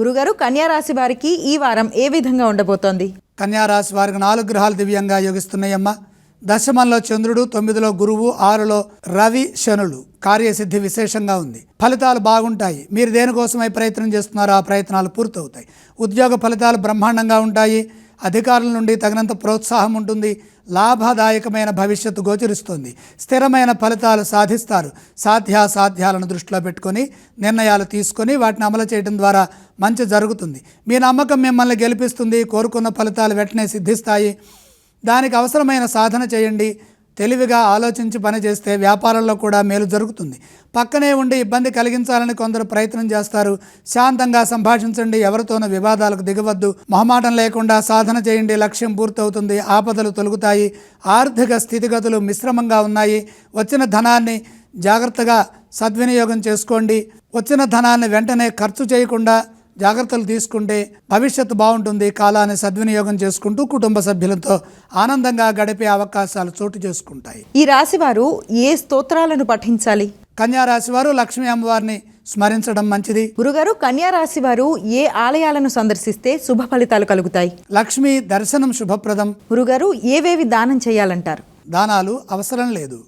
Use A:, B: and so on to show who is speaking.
A: గురుగారు కన్యారాశి వారికి ఈ వారం ఏ విధంగా ఉండబోతోంది?
B: కన్యారాశి వారికి నాలుగు గ్రహాలు దివ్యంగా యోగిస్తున్నాయమ్మా. దశమంలో చంద్రుడు తొమ్మిదిలో గురువు ఆరులో రవి శనులు. కార్యసిద్ధి విశేషంగా ఉంది. ఫలితాలు బాగుంటాయి. మీరు దేనికోసమై ప్రయత్నం చేస్తున్నారో ఆ ప్రయత్నాలు పూర్తవుతాయి. ఉద్యోగ ఫలితాలు బ్రహ్మాండంగా ఉంటాయి. అధికారుల నుండి తగినంత ప్రోత్సాహం ఉంటుంది. లాభదాయకమైన భవిష్యత్తు గోచరిస్తుంది. స్థిరమైన ఫలితాలు సాధిస్తారు. సాధ్యాసాధ్యాలను దృష్టిలో పెట్టుకొని నిర్ణయాలు తీసుకొని వాటిని అమలు చేయడం ద్వారా మంచి జరుగుతుంది. మీ నమ్మకం మిమ్మల్ని గెలిపిస్తుంది. కోరుకున్న ఫలితాలు వెంటనే సిద్ధిస్తాయి. దానికి అవసరమైన సాధన చేయండి. తెలివిగా ఆలోచించి పనిచేస్తే వ్యాపారంలో కూడా మేలు జరుగుతుంది. పక్కనే ఉండి ఇబ్బంది కలిగించాలని కొందరు ప్రయత్నం చేస్తారు. శాంతంగా సంభాషించండి ఎవరితోనూ వివాదాలకు దిగవద్దు. మొహమాటం లేకుండా సాధన చేయండి లక్ష్యం పూర్తవుతుంది ఆపదలు తొలుగుతాయి ఆర్థిక స్థితిగతులు మిశ్రమంగా ఉన్నాయి. వచ్చిన ధనాన్ని జాగ్రత్తగా సద్వినియోగం చేసుకోండి. వచ్చిన ధనాన్ని వెంటనే ఖర్చు చేయకుండా జాగ్రత్తలు తీసుకుంటే భవిష్యత్తు బాగుంటుంది. కాలాన్ని సద్వినియోగం చేసుకుంటూ కుటుంబ సభ్యులతో ఆనందంగా గడిపే అవకాశాలు చోటు చేసుకుంటాయి.
A: ఈ రాశి వారు ఏ స్తోత్రాలను పఠించాలి?
B: కన్యా రాశి వారు లక్ష్మీ అమ్మవారిని స్మరించడం మంచిది.
A: గురుగారు కన్యా రాశి వారు ఏ ఆలయాలను సందర్శిస్తే శుభ ఫలితాలు కలుగుతాయి?
B: లక్ష్మీ దర్శనం శుభప్రదం.
A: గురుగారు ఏవేవి దానం చేయాలంటారు?
B: దానాలు అవసరం లేదు.